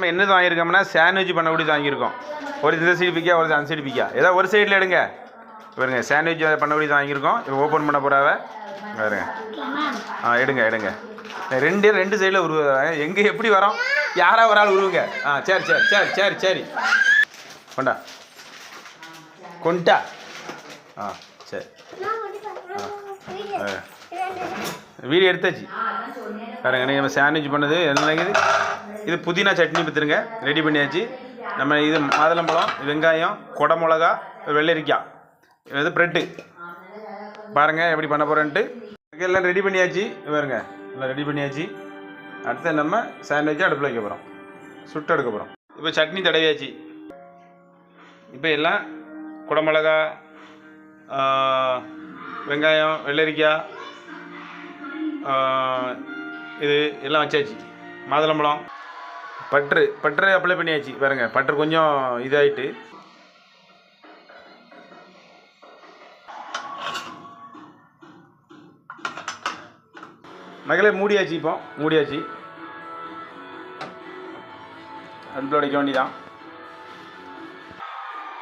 நம்ம என்னது வாங்கியிருக்கோம்னா சாண்ட்விச் பண்ணக்கூடிய வாங்கியிருக்கோம். ஒரு இந்த சைடு பிக்கா ஒரு அந்த சைடு பிக்கா ஏதோ ஒரு சைடில் எடுங்க. பாருங்க சாண்ட்விச் பண்ணக்கூடிய வாங்கியிருக்கோம். இப்போ ஓப்பன் பண்ண போகிறாவ பாருங்க. ஆ எடுங்க எடுங்க. ரெண்டு ரெண்டு சைடில் உருவ எங்கே எப்படி வரோம்? யாரா ஒரு ஆள் உருவுங்க? ஆ சரி சரி சரி சரி சரி. கொண்டா. கொண்டா. ஆ சரி. வீடியோ எடுத்தாச்சு. பாருங்க நீங்கள் நம்ம சாண்ட்விச் பண்ணது என்ன இது புதினா சட்னி பத்துருங்க. ரெடி பண்ணியாச்சு. நம்ம இது மாதுளம்பழம் வெங்காயம் கொடை மிளகா வெள்ளரிக்காய் இது ப்ரெட்டு பாருங்கள் எப்படி பண்ண போகிறேன்ட்டு எல்லாம் ரெடி பண்ணியாச்சு. பாருங்க எல்லாம் ரெடி பண்ணியாச்சு. அடுத்து நம்ம சாண்ட்விட்சை அடுப்பில் வைக்க போகிறோம் சுட்டு எடுக்க போகிறோம் இப்போ சட்னி தடவியாச்சு. இப்போ எல்லாம் குடமிளகா வெங்காயம் வெள்ளரிக்காய் இது எல்லாம் வச்சாச்சு. மாதுளம்பழம். பட்ரு பட்ரு அப்ளை பண்ணியாச்சு. பாருங்க பட்ரு கொஞ்சம் இதாயிட்டு. மகளே மூடியாச்சு இப்போ மூடியாச்சு. அடுப்பில் உடைக்க வேண்டிதான்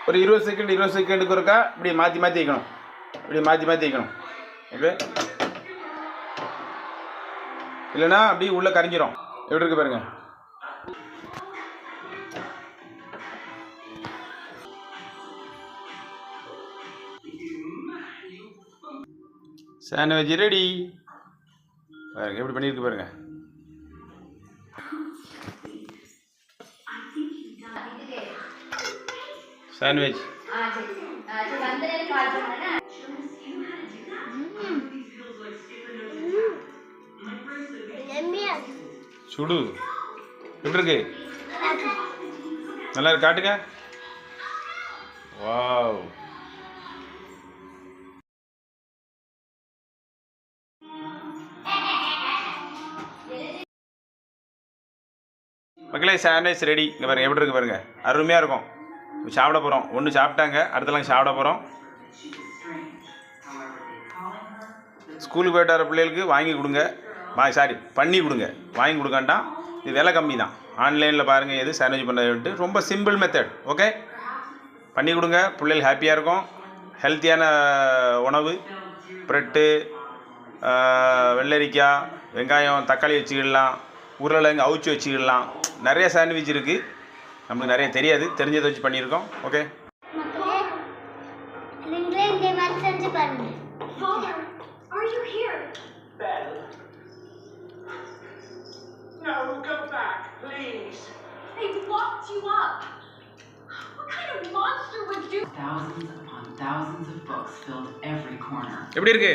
ஒரு இருபது செகண்ட் இருபது செகண்டுக்கு ஒருக்கா இப்படி மாற்றி மாற்றி வைக்கணும். இப்படி மாற்றி மாற்றி வைக்கணும். ஓகே இல்லைன்னா அப்படியே உள்ளே கரைஞ்சிரும். எப்படி இருக்கு பாருங்கள் சாண்ட்விச் ரெடி பாருங்க எப்படி பண்ணியிருக்கு பாருங்க. சாண்ட்விச் சுடு. எப்படி இருக்கு. நல்லா இருக்கு காட்டுங்க. வாவ் மக்களே சாண்ட்விச் ரெடி இங்கே பாருங்க எப்படி இருக்கு பாருங்க. அருமையாக இருக்கும். சாப்பிட போகிறோம் ஒன்று சாப்பிட்டாங்க அடுத்தலாம் சாப்பிட போகிறோம் ஸ்கூலுக்கு போயிட்டு வர பிள்ளைகளுக்கு வாங்கி கொடுங்க. வா சாரி பண்ணி கொடுங்க. வாங்கி கொடுக்காண்டாம் இது விலை கம்மி தான். ஆன்லைனில் பாருங்கள் எது சாண்ட்விச் பண்ணுறது ரொம்ப சிம்பிள் மெத்தட் ஓகே பண்ணி கொடுங்க. பிள்ளைகள் ஹாப்பியாக இருக்கும். ஹெல்த்தியான உணவு ப்ரெட்டு வெள்ளரிக்காய் வெங்காயம் தக்காளி வச்சுக்கிடலாம். உருளைங்க அவிச்சு வச்சுக்கிடலாம். நிறைய சாண்ட்விச் இருக்குது நமக்கு நிறைய தெரியாது தெரிஞ்சதை வச்சு பண்ணியிருக்கோம் ஓகே. எப்படி இருக்குது